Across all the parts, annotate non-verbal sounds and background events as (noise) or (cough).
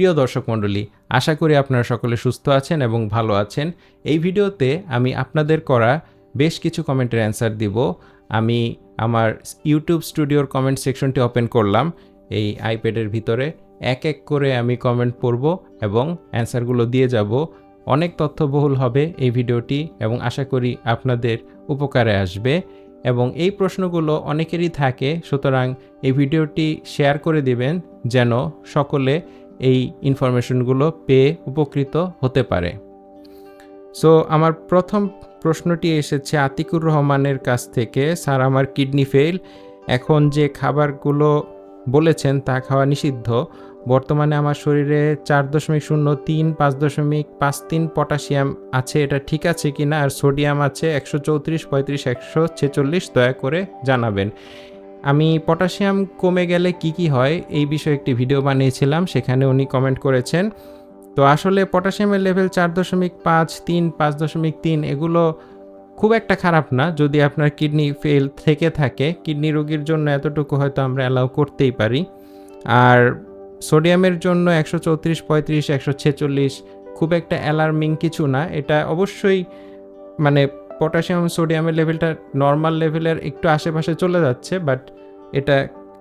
প্রিয় দর্শক মণ্ডলী, আশা করি আপনারা সকলে সুস্থ আছেন এবং ভালো আছেন। এই ভিডিওতে আমি আপনাদের করা বেশ কিছু কমেন্টের অ্যান্সার দিব। আমি আমার ইউটিউব স্টুডিওর কমেন্ট সেকশনটি ওপেন করলাম। এই আইপ্যাডের ভিতরে এক এক করে আমি কমেন্ট পড়ব এবং অ্যান্সারগুলো দিয়ে যাব। অনেক তথ্যবহুল হবে এই ভিডিওটি এবং আশা করি আপনাদের উপকারে আসবে এবং এই প্রশ্নগুলো অনেকেরই থাকে। সুতরাং এই ভিডিওটি শেয়ার করে দিবেন যেন সকলে এই ইনফরমেশনগুলো পেয়ে উপকৃত হতে পারে। সো আমার প্রথম প্রশ্নটি এসেছে, আতিকুর রহমানের কাছ থেকে, স্যার, আমার কিডনি ফেল এখন যে খাবারগুলো বলেছেন, তা খাওয়া নিষিদ্ধ। বর্তমানে আমার শরীরে চার দশমিক শূন্য তিন, পাঁচ দশমিক পাঁচ তিন পটাশিয়াম আছে। এটা ঠিক আছে কি না আর সোডিয়াম আছে একশো চৌত্রিশ, পঁয়ত্রিশ, একশো ছেচল্লিশ। দয়া করে জানাবেন। আমি পটাশিয়াম কমে গেলে কি কি হয়? এই বিষয়ে একটি ভিডিও বানিয়েছিলাম, সেখানে উনি কমেন্ট করেছেন, তো আসলে পটাশিয়ামের লেভেল চার দশমিক পাঁচ, তিন, পাঁচ দশমিক তিন, এগুলো খুব একটা খারাপ না। যদি আপনার কিডনি ফেল থেকে থাকে কিডনি রোগীর জন্য এতটুকু হয়তো আমরা অ্যালাউ করতেই পারি। আর সোডিয়ামের জন্য একশো চৌত্রিশ, পঁয়ত্রিশ, একশো ছেচল্লিশ খুব একটা অ্যালার্মিং কিছু না। এটা অবশ্যই মানে পটাশিয়াম সোডিয়ামের লেভেলটা নর্মাল লেভেলের একটু আশেপাশে চলে যাচ্ছে বাট এটা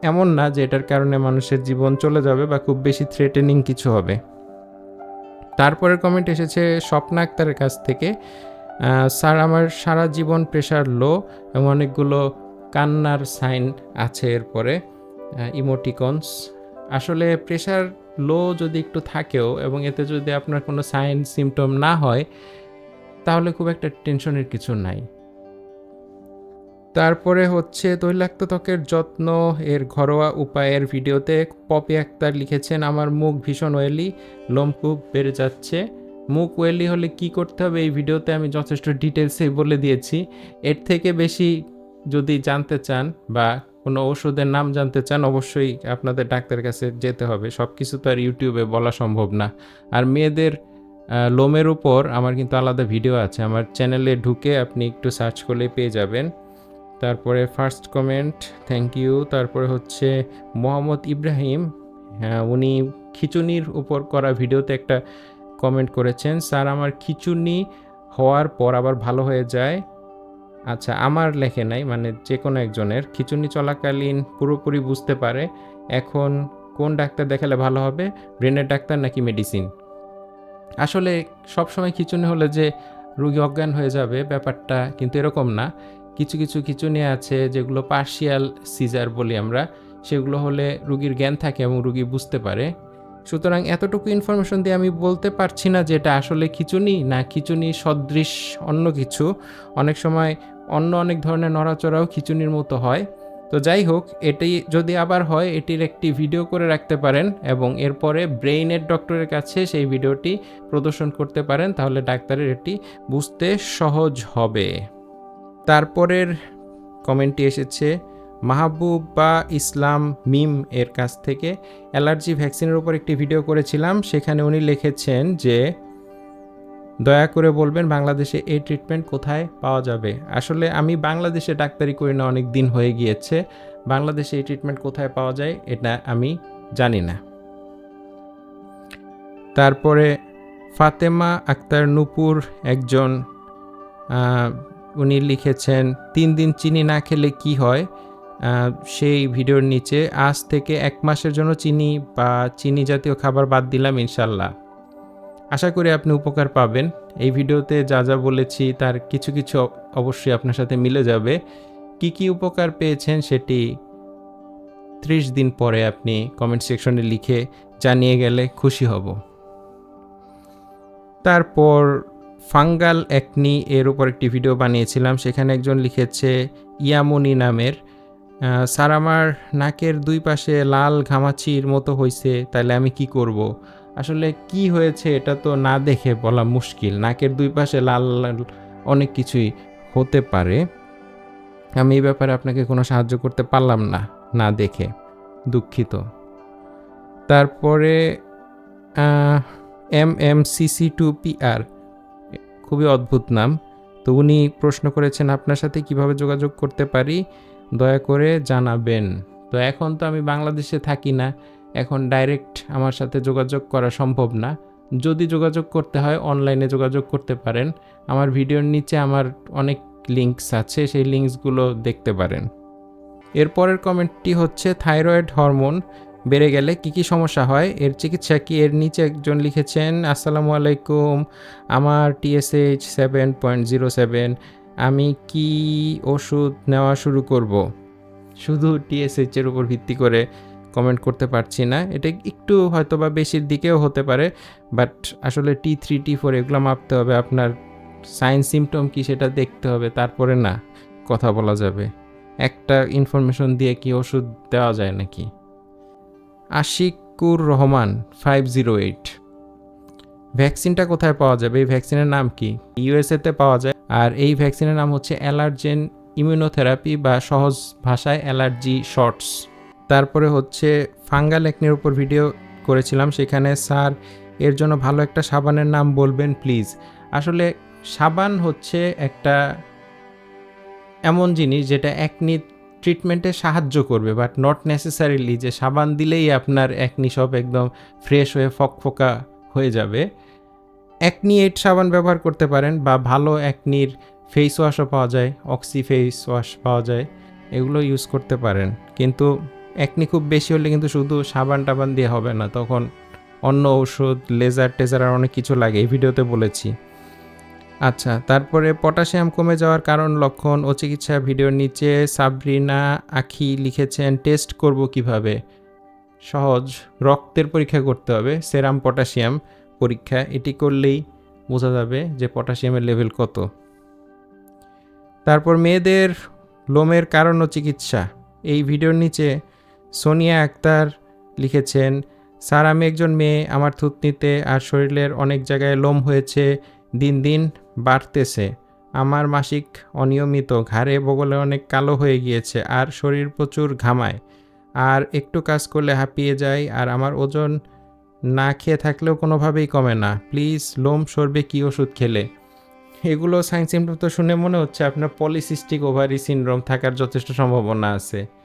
এমন না যে এটার কারণে মানুষের জীবন চলে যাবে বা খুব বেশি থ্রেটেনিং কিছু হবে। তারপরের কমেন্ট এসেছে স্বপ্না আক্তারের কাছ থেকে স্যার, আমার সারা জীবন প্রেশার লো এবং অনেকগুলো কান্নার সাইন আছে এরপরে ইমোটিকনস আসলে প্রেশার লো যদি একটু থাকেও এবং এতে যদি আপনার কোনো সাইন সিমটম না হয় তাহলে খুব একটা টেনশনের কিছু নাই। তারপরে হচ্ছে তৈলাক্ত ত্বকের যত্ন, এর ঘরোয়া উপায়ের ভিডিওতে পপি আক্তার লিখেছেন, আমার মুখ ভীষণ ওয়েলি লোমকূপ বেড়ে যাচ্ছে। মুখ ওয়েলি হলে কি করতে হবে এই ভিডিওতে আমি যথেষ্ট ডিটেলসে বলে দিয়েছি। এর থেকে বেশি যদি জানতে চান বা কোনো ওষুধের নাম জানতে চান, অবশ্যই আপনাদের ডাক্তারের কাছে যেতে হবে। সব কিছু তো আর ইউটিউবে বলা সম্ভব না। আর মেয়েদের লোমের উপর আমার কিন্তু আলাদা ভিডিও আছে। আমার চ্যানেলে ঢুকে আপনি একটু সার্চ করলে পেয়ে যাবেন। তারপরে ফার্স্ট কমেন্ট থ্যাংক ইউ তারপরে হচ্ছে মোহাম্মদ ইব্রাহিম। হ্যাঁ উনি খিচুনির উপর করা ভিডিওতে একটা কমেন্ট করেছেন, স্যার, আমার খিচুনি হওয়ার পর আবার ভালো হয়ে যায়? আচ্ছা আমার লেখে নাই মানে যে কোনো একজনের। খিচুনি চলাকালীন পুরোপুরি বুঝতে পারে, এখন কোন ডাক্তার দেখালে ভালো হবে? ব্রেনের ডাক্তার নাকি মেডিসিন? আসলে সবসময় খিচুনি হলে যে রুগী অজ্ঞান হয়ে যাবে ব্যাপারটা কিন্তু এরকম না। কিছু কিছু খিচুনি আছে যেগুলো পার্শিয়াল সিজার বলি আমরা। সেগুলো হলে রুগীর জ্ঞান থাকে এবং রুগী বুঝতে পারে। সুতরাং এতটুকু ইনফরমেশন দিয়ে আমি বলতে পারছি না যে এটা আসলে খিচুনি না খিচুনি সদৃশ অন্য কিছু। অনেক সময় অন্য অনেক ধরনের নড়াচড়াও খিচুনির মতো হয়। তো যাই হোক, এটি যদি আবার হয়, এটির একটি ভিডিও করে রাখতে পারেন এবং এরপরে ব্রেইনের ডক্টরের কাছে সেই ভিডিওটি প্রদর্শন করতে পারেন, তাহলে ডাক্তারের এটি বুঝতে সহজ হবে। তারপরের কমেন্টটি এসেছে, মাহবুব বা ইসলাম মিম এর কাছ থেকে অ্যালার্জি ভ্যাকসিনের উপর একটি ভিডিও করেছিলাম, সেখানে উনি লিখেছেন যে দয়া করে বলবেন বাংলাদেশে এই ট্রিটমেন্ট কোথায় পাওয়া যাবে। আসলে আমি বাংলাদেশে ডাক্তারি করি না, অনেক দিন হয়ে গিয়েছে। বাংলাদেশে এই ট্রিটমেন্ট কোথায় পাওয়া যায় এটা আমি জানি না। তারপরে ফাতেমা আক্তার নূপুর একজন উনি লিখেছেন, তিন দিন চিনি না খেলে কি হয়? সেই ভিডিওর নিচে, আজ থেকে এক মাসের জন্য চিনি বা চিনি জাতীয় খাবার বাদ দিলাম ইনশাল্লাহ। আশা করি আপনি উপকার পাবেন। এই ভিডিওতে যা যা বলেছি তার কিছু কিছু অবশ্যই আপনার সাথে মিলে যাবে। কি কি উপকার পেয়েছেন সেটি ত্রিশ দিন পরে আপনি কমেন্ট সেকশনে লিখে জানিয়ে গেলে খুশি হব। তারপর ফাঙ্গাল একনি এর উপর একটি ভিডিও বানিয়েছিলাম। সেখানে একজন লিখেছে, ইয়ামনি নামের স্যার আমার নাকের দুই পাশে লাল ঘামাচির মতো হয়েছে তাহলে আমি কি করব। আসলে কি হয়েছে এটা তো না দেখে বলা মুশকিল। নাকের দুই পাশে লাল লাল অনেক কিছুই হতে পারে। আমি এই ব্যাপারে আপনাকে কোনো সাহায্য করতে পারলাম না না দেখে, দুঃখিত। তারপরে M M CC to PR খুবই অদ্ভুত নাম। তো উনি প্রশ্ন করেছেন, আপনার সাথে কীভাবে যোগাযোগ করতে পারি? দয়া করে জানাবেন। তো এখন তো আমি বাংলাদেশে থাকি না। এখন ডাইরেক্ট আমার সাথে যোগাযোগ করা সম্ভব না। যদি যোগাযোগ করতে হয় অনলাইনে যোগাযোগ করতে পারেন। আমার ভিডিওর নিচে আমার অনেক লিঙ্কস আছে, সেই লিঙ্কসগুলো দেখতে পারেন। এরপরের কমেন্টটি হচ্ছে থাইরয়েড হরমোন বেড়ে গেলে কি কি সমস্যা হয়? এর চিকিৎসা কি? এর নিচে একজন লিখেছেন, আসসালামু আলাইকুম, আমার TSH seven point zero seven আমি কি ওষুধ নেওয়া শুরু করব? শুধু টিএসএইচের উপর ভিত্তি করে কমেন্ট করতে পারছি না। এটা একটু হয়তো বা বেশির দিকেও হতে পারে বাট আসলে টি থ্রি টি ফোর এগুলো মাপতে হবে। আপনার সাইন সিমটম কি সেটা দেখতে হবে, তারপরে না কথা বলা যাবে। একটা ইনফরমেশন দিয়ে কি ওষুধ দেওয়া যায় নাকি? Ashikur Rahman five zero eight ভ্যাকসিনটা কোথায় পাওয়া যাবে? এই ভ্যাকসিনের নাম কি? ইউএসএতে পাওয়া যায়। আর এই ভ্যাকসিনের নাম হচ্ছে অ্যালার্জেন ইমিউনোথেরাপি বা সহজ ভাষায় অ্যালার্জি শর্টস। তারপরে হচ্ছে ফাঙ্গাল একনির উপর ভিডিও করেছিলাম, সেখানে স্যার এর জন্য ভালো একটা সাবানের নাম বলবেন, প্লিজ। আসলে সাবান হচ্ছে একটা এমন জিনিস যেটা একনি ট্রিটমেন্টে সাহায্য করবে বাট নট নেসেসারিলি যে সাবান দিলেই আপনার একনি সব একদম ফ্রেশ হয়ে ফকফকা হয়ে যাবে। একনি এইট সাবান ব্যবহার করতে পারেন, বা ভালো একনির ফেস ওয়াশও পাওয়া যায় অক্সি ফেস ওয়াশ পাওয়া যায়, এগুলো ইউজ করতে পারেন। কিন্তু একনি খুব বেশি হলে কিন্তু শুধু সাবান টাবান দিয়ে হবে না, তখন অন্য ওষুধ লেজার টেজার আর অনেক কিছু লাগে, এই ভিডিওতে বলেছি। আচ্ছা তারপরে পটাশিয়াম কমে যাওয়ার কারণ, লক্ষণ ও চিকিৎসা ভিডিওর নিচে সাবরিনা আখি লিখেছেন, টেস্ট করব কীভাবে? সহজ, রক্তের পরীক্ষা করতে হবে, সেরাম পটাশিয়াম পরীক্ষা, এটি করলেই বোঝা যাবে যে পটাশিয়ামের লেভেল কত। তারপর মেয়েদের লোমের কারণ ও চিকিৎসা, এই ভিডিওর নিচে সোনিয়া আক্তার লিখেছেন, স্যার, আমি একজন মেয়ে, আমার থুতনিতে আর শরীরের অনেক জায়গায় লোম হয়েছে, দিন দিন বাড়তেছে। আমার মাসিক অনিয়মিত ঘাড়ে বগলে অনেক কালো হয়ে গিয়েছে আর শরীর প্রচুর ঘামায়। আর একটু কাজ করলে হাঁপিয়ে যায় আর আমার ওজন না খেয়ে থাকলেও কোনোভাবেই কমে না। প্লিজ, লোম সরবে কি ওষুধ খেলে? এগুলো সাইন সিমটম তো শুনে মনে হচ্ছে আপনার পলিসিস্টিক ওভারি সিনড্রোম থাকার যথেষ্ট সম্ভাবনা আছে।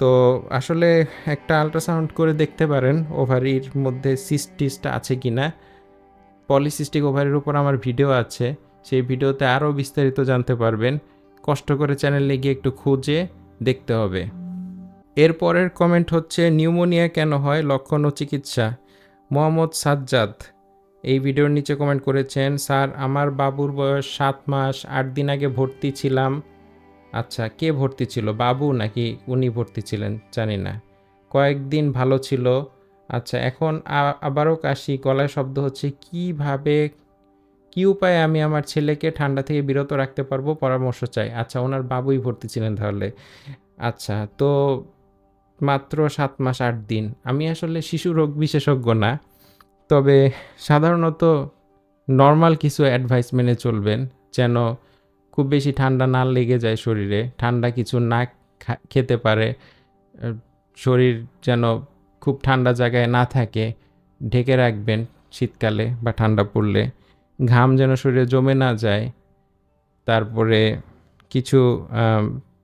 তো আসলে একটা আল্ট্রাসাউন্ড করে দেখতে পারেন ওভারির মধ্যে সিস্টিসটা আছে কি না পলিসিস্টিক ওভারের উপর আমার ভিডিও আছে, সেই ভিডিওতে আরও বিস্তারিত জানতে পারবেন। কষ্ট করে চ্যানেলে গিয়ে একটু খুঁজে দেখতে হবে। এরপরের কমেন্ট হচ্ছে, নিউমোনিয়া কেন হয়? লক্ষণ ও চিকিৎসা। মোহাম্মদ সাজ্জাদ এই ভিডিওর নিচে কমেন্ট করেছেন, স্যার, আমার বাবুর বয়স সাত মাস, আট দিন আগে ভর্তি ছিলাম। আচ্ছা কে ভর্তি ছিল, বাবু নাকি উনি ভর্তি ছিলেন? জানি না। কয়েকদিন ভালো ছিল। আচ্ছা এখন আবারও কাশি, গলায় শব্দ হচ্ছে, কীভাবে, কি উপায়ে আমি আমার ছেলেকে ঠান্ডা থেকে বিরত রাখতে পারব? পরামর্শ চাই। আচ্ছা ওনার বাবুই ভর্তি ছিলেন তাহলে। আচ্ছা তো মাত্র সাত মাস আট দিন। আমি আসলে শিশু রোগ বিশেষজ্ঞ না, তবে সাধারণত নর্মাল কিছু অ্যাডভাইস মেনে চলবেন, যেন খুব বেশি ঠান্ডা না লেগে যায় শরীরে। ঠান্ডা কিছু না খেতে পারে। শরীর যেন খুব ঠান্ডা জায়গায় না থাকে, ঢেকে রাখবেন শীতকালে বা ঠান্ডা পড়লে। ঘাম যেন শরীরে জমে না যায়। তারপরে কিছু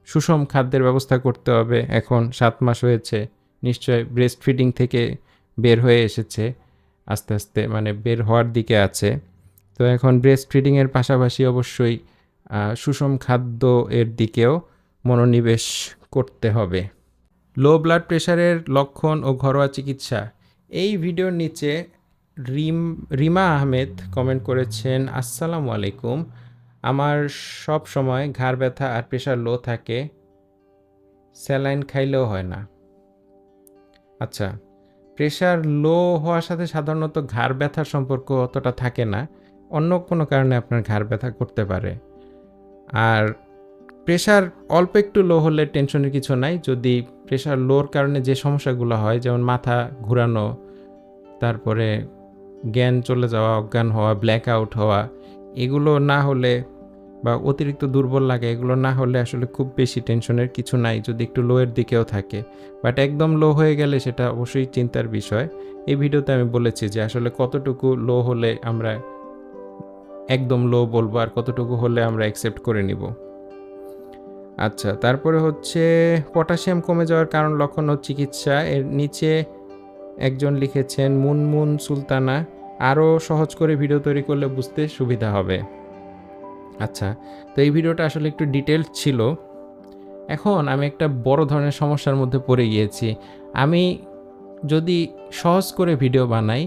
সুষম খাদ্যের ব্যবস্থা করতে হবে। এখন সাত মাস হয়েছে, নিশ্চয় ব্রেস্ট ফিডিং থেকে বের হয়ে এসেছে, আস্তে আস্তে মানে বের হওয়ার দিকে আছে। তো এখন ব্রেস্ট ফিডিংয়ের পাশাপাশি অবশ্যই সুষম খাদ্য এর দিকেও মনোনিবেশ করতে হবে। লো ব্লাড প্রেশারের লক্ষণ ও ঘরোয়া চিকিৎসা। এই ভিডিওর নিচে রিম, রিমা আহমেদ কমেন্ট করেছেন, আসসালামু আলাইকুম। আমার সব সময় ঘাড় ব্যথা আর প্রেশার লো থাকে। স্যালাইন খাইলেও হয় না। আচ্ছা প্রেশার লো হওয়ার সাথে সাধারণত ঘাড় ব্যথার সম্পর্ক অতটা থাকে না। অন্য কোনো কারণে আপনার ঘাড় ব্যথা করতে পারে। আর প্রেশার অল্প একটু লো হলে টেনশনের কিছু নাই। যদি প্রেশার লোর কারণে যে সমস্যাগুলো হয়, যেমন মাথা ঘোরানো, তারপরে জ্ঞান চলে যাওয়া, অজ্ঞান হওয়া ব্ল্যাক আউট হওয়া, এগুলো না হলে বা অতিরিক্ত দুর্বল লাগে, এগুলো না হলে আসলে খুব বেশি টেনশনের কিছু নাই, যদি একটু লোয়ের দিকেও থাকে। বাট একদম লো হয়ে গেলে সেটা অবশ্যই চিন্তার বিষয়। এই ভিডিওতে আমি বলেছি যে আসলে কতটুকু লো হলে আমরা একদম লো বলব আর কতটুকু হলে আমরা অ্যাকসেপ্ট করে নিব। আচ্ছা তারপরে হচ্ছে পটাশিয়াম কমে যাওয়ার কারণ লক্ষণ ও চিকিৎসা। এর নিচে একজন লিখেছেন, মুনমুন সুলতানা আরও সহজ করে ভিডিও তৈরি করলে বুঝতে সুবিধা হবে। আচ্ছা তো এই ভিডিওটা আসলে একটু ডিটেলস ছিল। এখন আমি একটা বড় ধরনের সমস্যার মধ্যে পড়ে গিয়েছি। আমি যদি সহজ করে ভিডিও বানাই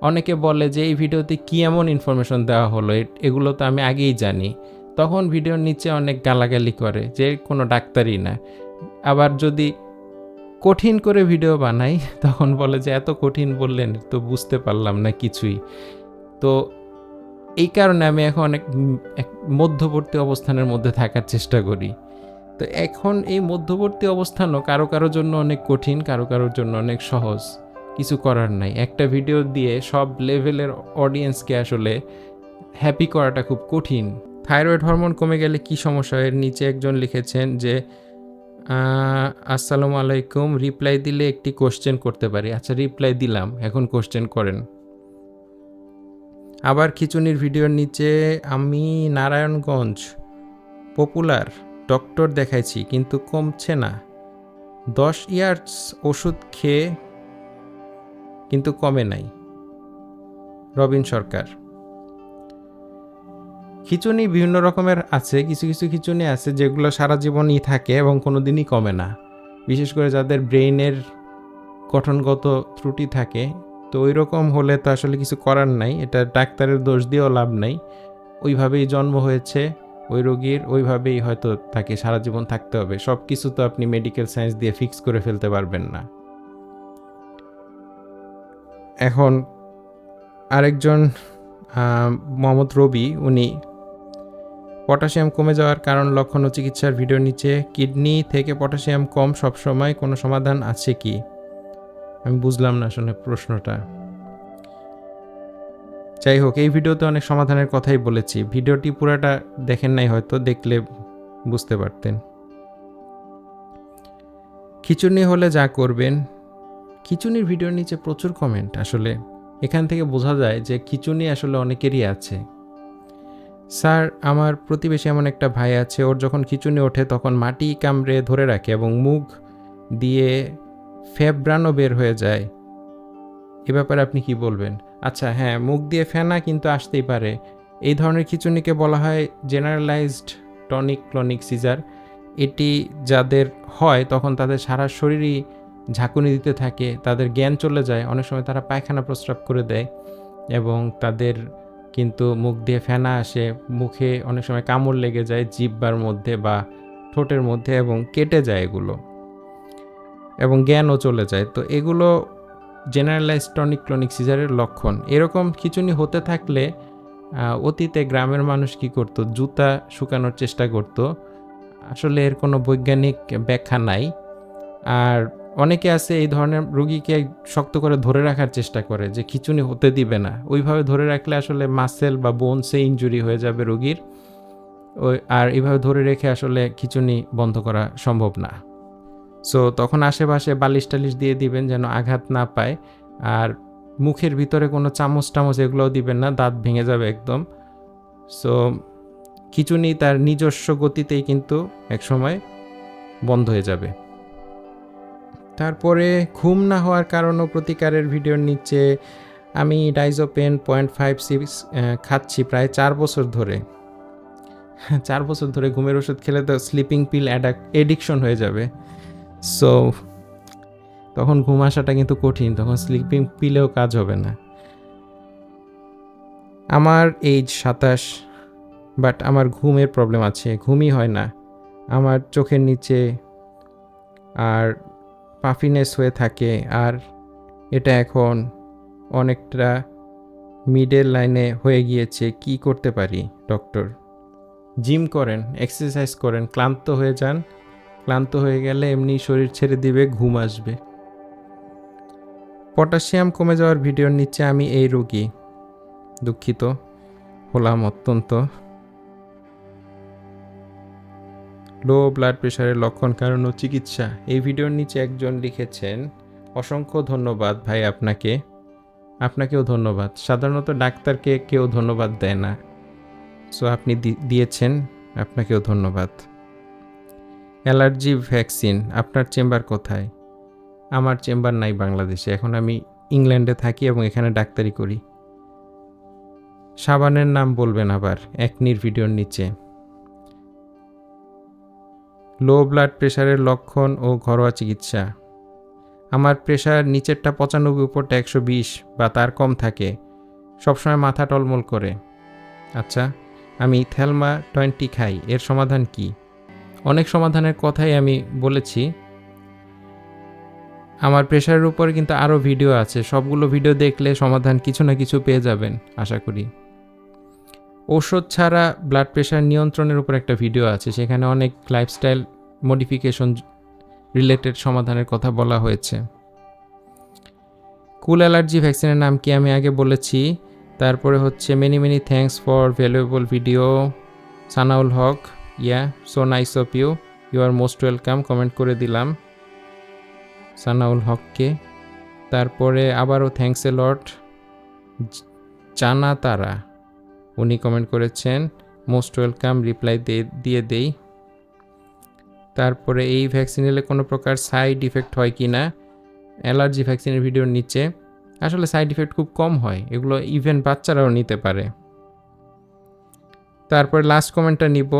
অনেকে বলে যে এই ভিডিওতে কী এমন ইনফরমেশন দেওয়া হলো? এগুলো তো আমি আগেই জানি। তখন ভিডিওর নিচে অনেক গালাগালি করে যে কোনো ডাক্তারই না। আবার যদি কঠিন করে ভিডিও বানাই, (laughs) তখন বলে যে এত কঠিন বললেন তো বুঝতে পারলাম না কিছুই। তো এই কারণে আমি এখন অনেক মধ্যবর্তী অবস্থানের মধ্যে থাকার চেষ্টা করি। তো এখন এই মধ্যবর্তী অবস্থানও কারও কারোর জন্য অনেক কঠিন, কারও কারোর জন্য অনেক সহজ। কিছু করার নাই। একটা ভিডিও দিয়ে সব লেভেলের অডিয়েন্সকে আসলে হ্যাপি করাটা খুব কঠিন। থাইরয়েড হরমোন কমে গেলে কি সমস্যা? এর নিচে একজন লিখেছেন যে আসসালামু আলাইকুম রিপ্লাই দিলে একটি কোশ্চেন করতে পারি। আচ্ছা রিপ্লাই দিলাম, এখন কোশ্চেন করেন। আবার খিচুনির ভিডিওর নিচে, আমি নারায়ণগঞ্জ পপুলার ডক্টর দেখাইছি, কিন্তু কমছে না। দশ ইয়ার্স ওষুধ খেয়ে কিন্তু কমে নাই। রবিন সরকার। খিচুনি বিভিন্ন রকমের আছে, কিছু কিছু খিচুনি আছে যেগুলো সারা জীবনই থাকে এবং কোনো দিনই কমে না। বিশেষ করে যাদের ব্রেইনের গঠনগত ত্রুটি থাকে, তো ওই রকম হলে তো আসলে কিছু করার নাই, এটা ডাক্তারের দোষ দিয়েও লাভ নাই। ওইভাবেই জন্ম হয়েছে, ওই রোগীর, ওইভাবেই হয়তো তাকে সারা জীবন থাকতে হবে। সব কিছু তো আপনি মেডিকেল সায়েন্স দিয়ে ফিক্স করে ফেলতে পারবেন না। এখন আরেকজন মোহাম্মদ রবি, উনি পটাশিয়াম কমে যাওয়ার কারণ লক্ষণ ও চিকিৎসার ভিডিও নিচে। কিডনি থেকে পটাশিয়াম কম সবসময়, কোনো সমাধান আছে কি? আমি বুঝলাম না আসলে প্রশ্নটা। যাই হোক, এই ভিডিওতে অনেক সমাধানের কথাই বলেছি। ভিডিওটি পুরাটা দেখেন নাই হয়তো, দেখলে বুঝতে পারতেন। খিচুনি হলে যা করবেন খিচুনির ভিডিওর নিচে প্রচুর কমেন্ট আসলে এখান থেকে বোঝা যায় যে খিচুনি আসলে অনেকেরই আছে। স্যার, আমার প্রতিবেশী এমন একটা ভাই আছে, ওর যখন খিচুনি ওঠে তখন মাটি কামড়ে ধরে রাখে এবং মুখ দিয়ে ফেব্রানো বের হয়ে যায়। এ ব্যাপারে আপনি কি বলবেন? আচ্ছা হ্যাঁ মুখ দিয়ে ফেনা কিন্তু আসতেই পারে। এই ধরনের খিচুনিকে বলা হয় জেনারেলাইজড টনিক ক্লনিক সিজার এটি যাদের হয় তখন তাদের সারা শরীরই ঝাঁকুনি দিতে থাকে, তাদের জ্ঞান চলে যায়, অনেক সময় তারা পায়খানা প্রস্রাব করে দেয় এবং তাদের কিন্তু মুখ দিয়ে ফেনা আসে, মুখে অনেক সময় কামড় লেগে যায় জিব্বার মধ্যে বা ঠোঁটের মধ্যে এবং কেটে যায় এগুলো এবং জ্ঞানও চলে যায়। তো এগুলো জেনারেলাইজ টনিক ক্লনিক সিজারের লক্ষণ। এরকম খিচুনি হতে থাকলে অতীতে গ্রামের মানুষ কি করতো? জুতা শুকানোর চেষ্টা করতো। আসলে এর কোনো বৈজ্ঞানিক ব্যাখ্যা নাই। আর অনেকে আছে এই ধরনের রুগীকে শক্ত করে ধরে রাখার চেষ্টা করে যে খিচুনি হতে দিবে না। ওইভাবে ধরে রাখলে আসলে মাসেল বা বোনসে ইঞ্জুরি হয়ে যাবে রুগীর। ওই আর এইভাবে ধরে রেখে আসলে খিচুনি বন্ধ করা সম্ভব না। সো তখন আশেপাশে বালিশ টালিশ দিয়ে দিবেন যেন আঘাত না পায়। আর মুখের ভিতরে কোনো চামচ টামচ এগুলোও দিবেন না, দাঁত ভেঙে যাবে একদম। সো খিচুনি তার নিজস্ব গতিতেই কিন্তু একসময় বন্ধ হয়ে যাবে। তারপরে ঘুম না হওয়ার কারণ ও প্রতিকারের ভিডিওর নিচে আমি ডাইজোপেন পয়েন্ট ফাইভ সিক্স খাচ্ছি প্রায় চার বছর ধরে। (laughs) চার বছর ধরে ঘুমের ওষুধ খেলে তো স্লিপিং পিল এডিকশন হয়ে যাবে। সো তখন ঘুম আসাটা কিন্তু কঠিন, তখন স্লিপিং পিলেও কাজ হবে না। আমার এইজ সাতাশ বাট আমার ঘুমের প্রবলেম আছে। ঘুমই হয় না। আমার চোখের নিচে আর পাফিনেস হয়ে থাকে। আর এটা এখন অনেকটা মিডল লাইনে হয়ে গিয়েছে। কি করতে পারি, ডক্টর? জিম করেন, এক্সারসাইজ করেন, ক্লান্ত হয়ে যান। ক্লান্ত হয়ে গেলে এমনি শরীর ছেড়ে দিবে, ঘুম আসবে। পটাশিয়াম কমে যাওয়ার ভিডিওর নিচে আমি এই রোগী। দুঃখিত, হলাম অত্যন্ত লো ব্লাড প্রেশারের লক্ষণ কারণ ও চিকিৎসা। এই ভিডিওর নিচে একজন লিখেছেন, অসংখ্য ধন্যবাদ ভাই আপনাকে। আপনাকেও ধন্যবাদ। সাধারণত ডাক্তারকে কেউ ধন্যবাদ দেয় না। সো আপনি দিয়েছেন, আপনাকেও ধন্যবাদ। অ্যালার্জি ভ্যাকসিন, আপনার চেম্বার কোথায়? আমার চেম্বার নাই বাংলাদেশে। এখন আমি ইংল্যান্ডে থাকি এবং এখানে ডাক্তারি করি। সাবানের নাম বলবেন আবার একনির ভিডিওর নিচে। লো ব্লাড প্রেশারের লক্ষণ ও ঘরোয়া চিকিৎসা। আমার প্রেশার নিচেরটা পঁচানব্বই, উপরটা একশো বিশ বা তার কম থাকে। সবসময় মাথা টলমল করে। আচ্ছা আমি থ্যালমা টোয়েন্টি খাই, এর সমাধান কি? অনেক সমাধানের কথাই আমি বলেছি। আমার প্রেশারের উপর কিন্তু আরও ভিডিও আছে, সবগুলো ভিডিও দেখলে সমাধান কিছু না কিছু পেয়ে যাবেন, আশা করি। ওষুধ ছাড়া ব্লাড প্রেশার নিয়ন্ত্রণের উপর একটা ভিডিও আছে, সেখানে অনেক লাইফস্টাইল মডিফিকেশন রিলেটেড সমাধানের কথা বলা হয়েছে। কুল অ্যালার্জি ভ্যাকসিনের নাম কি আমি আগে বলেছি, তারপরে হচ্ছে many many thanks for valuable video Sanaul Haque yeah so nice of you you are most welcome comment করে দিলাম। সানাউল হককে। তারপরে আবারও থ্যাঙ্কস এ লট জানা তারা উনি কমেন্ট করেছেন মোস্ট ওয়েলকাম রিপ্লাই দিয়ে দেই। তারপরে এই ভ্যাকসিন নিলে কোনো প্রকার সাইড ইফেক্ট হয় কি না? অ্যালার্জি ভ্যাকসিনের ভিডিওর নিচে। আসলে সাইড ইফেক্ট খুব কম হয়, এগুলো ইভেন বাচ্চারাও নিতে পারে। তারপরে লাস্ট কমেন্টটা নিব।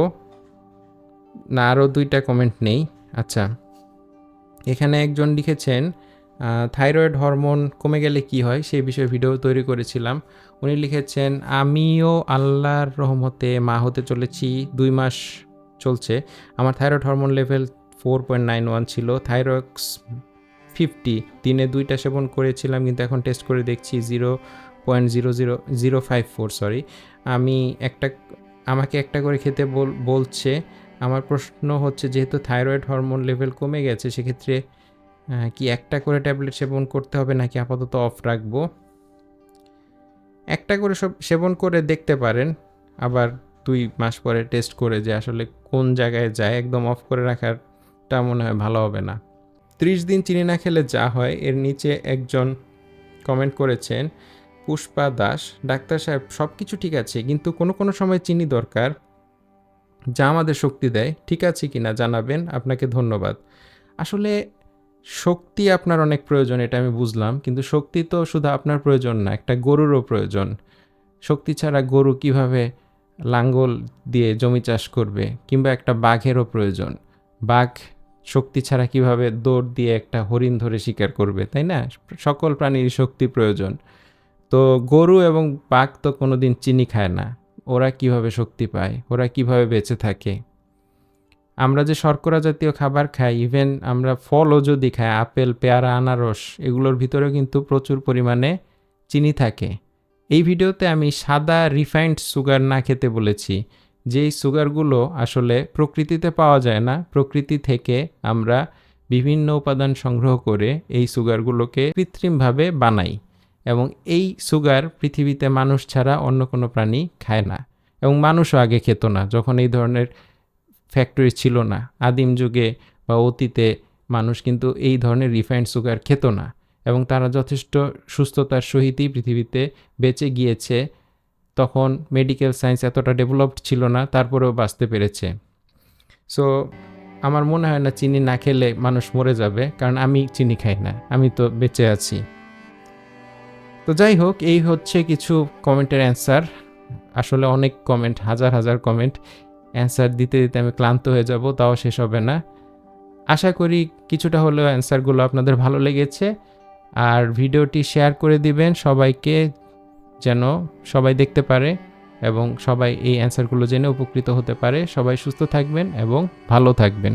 না, আরও দুইটা কমেন্ট নেই। আচ্ছা এখানে একজন লিখেছেন থাইরয়েড হরমোন কমে গেলে কি হয়? সেই বিষয়ে ভিডিও তৈরি করেছিলাম। উনি লিখেছেন, আমিও আল্লাহর রহমতে মা হতে চলেছি, দুই মাস চলছে। আমার thyroid hormone level four point nine one ছিল থাইরক্স ফিফটি দিনে দুইটা সেবন করেছিলাম, কিন্তু এখন টেস্ট করে দেখছি zero point zero zero zero five four sorry আমি একটা, আমাকে একটা করে খেতে বল, বলছে। আমার প্রশ্ন হচ্ছে, যেহেতু থাইরয়েড হরমোন লেভেল কমে গেছে, সেক্ষেত্রে কি একটা করে ট্যাবলেট সেবন করতে হবে নাকি আপাতত অফ রাখব? একটা করে সব সেবন করে দেখতে পারেন, আবার দুই মাস পরে টেস্ট করে যে আসলে কোন জায়গায় যায়। একদম অফ করে রাখারটা মনে হয় ভালো হবে না। ত্রিশ দিন চিনি না খেলে যা হয়, এর নিচে একজন কমেন্ট করেছেন, পুষ্পা দাস, ডাক্তার সাহেব সব কিছু ঠিক আছে, কিন্তু কোনো কোনো সময় চিনি দরকার, যা আমাদের শক্তি দেয়, ঠিক আছে কি না জানাবেন, আপনাকে ধন্যবাদ। আসলে শক্তি আপনার অনেক প্রয়োজন, এটা আমি বুঝলাম। কিন্তু শক্তি তো শুধু আপনার প্রয়োজন না, একটা গরুরও প্রয়োজন। শক্তি ছাড়া গরু কীভাবে লাঙ্গল দিয়ে জমি চাষ করবে কিংবা একটা বাঘেরও প্রয়োজন? বাঘ শক্তি ছাড়া কীভাবে দৌড় দিয়ে একটা হরিণ ধরে শিকার করবে, তাই না? সকল প্রাণীর শক্তি প্রয়োজন। তো গরু এবং বাঘ তো কোনো দিন চিনি খায় না। ওরা কীভাবে শক্তি পায়? ওরা কীভাবে বেঁচে থাকে? আমরা যে শর্করা জাতীয় খাবার খাই ইভেন আমরা ফলও যদি খাই, আপেল, পেয়ারা, আনারস, এগুলোর ভিতরেও কিন্তু প্রচুর পরিমাণে চিনি থাকে। এই ভিডিওতে আমি সাদা রিফাইন্ড সুগার না খেতে বলেছি। যেই সুগারগুলো আসলে প্রকৃতিতে পাওয়া যায় না, প্রকৃতি থেকে আমরা বিভিন্ন উপাদান সংগ্রহ করে এই সুগারগুলোকে কৃত্রিমভাবে বানাই এবং এই সুগার পৃথিবীতে মানুষ ছাড়া অন্য কোনো প্রাণী খায় না এবং মানুষও আগে খেত না। যখন এই ধরনের ফ্যাক্টরি ছিল না। আদিম যুগে বা অতীতে মানুষ কিন্তু এই ধরনের রিফাইন্ড সুগার খেত না এবং তারা যথেষ্ট সুস্থতার সহিতই পৃথিবীতে বেঁচে গিয়েছে। তখন মেডিকেল সায়েন্স এতটা ডেভেলপড ছিল না, তারপরেও বাঁচতে পেরেছে। সো আমার মনে হয় না চিনি না খেলে মানুষ মরে যাবে, কারণ আমি চিনি খাই না, আমি তো বেঁচে আছি। তো যাই হোক, এই হচ্ছে কিছু কমেন্টের অ্যান্সার আসলে অনেক কমেন্ট হাজার হাজার কমেন্ট অ্যান্সার দিতে দিতে আমি ক্লান্ত হয়ে যাব, তাও শেষ হবে না। আশা করি কিছুটা হলেও অ্যান্সারগুলো আপনাদের ভালো লেগেছে। আর ভিডিওটি শেয়ার করে দিবেন সবাইকে, যেন সবাই দেখতে পারে এবং সবাই এই অ্যান্সারগুলো জেনে উপকৃত হতে পারে। সবাই সুস্থ থাকবেন এবং ভালো থাকবেন।